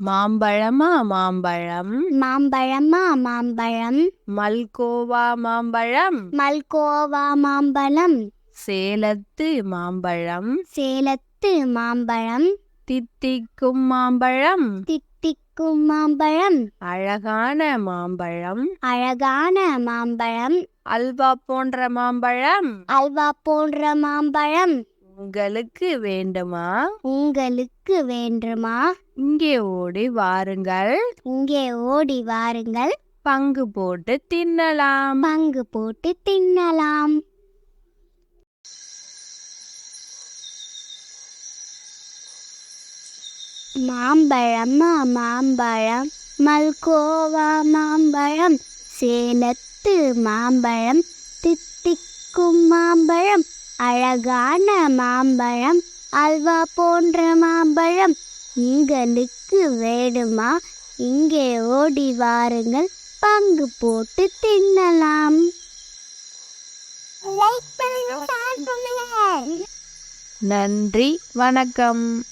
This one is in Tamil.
மாம்பழமா மாம்பழம்? மாம்பழமா மாம்பழம். மல்கோவா மாம்பழம்? மல்கோவா மாம்பழம். சேலத்து மாம்பழம். சேலத்து மாம்பழம். தித்திக்கும் மாம்பழம். தித்திக்கும் மாம்பழம்? அழகான மாம்பழம். அழகான மாம்பழம். அல்வா போன்ற மாம்பழம். அல்வா போன்ற மாம்பழம். உங்களுக்கு வேண்டுமா? உங்களுக்கு வேண்டுமா? இங்கே ஓடி வாருங்கள். இங்கே ஓடி வாருங்கள். பங்கு போட்டு தின்னலாம். பங்கு போட்டு தின்னலாம். மாம்பழம் மாம்பழம் மல்கோவா மாம்பழம் சேலத்து மாம்பழம் தித்திக்கும் மாம்பழம் அழகான மாம்பழம் அல்வா போன்ற மாம்பழம். உங்களுக்கு வேணுமா? இங்கே ஓடி வாருங்கள். பங்கு போட்டு தின்னலாம். நன்றி வணக்கம்.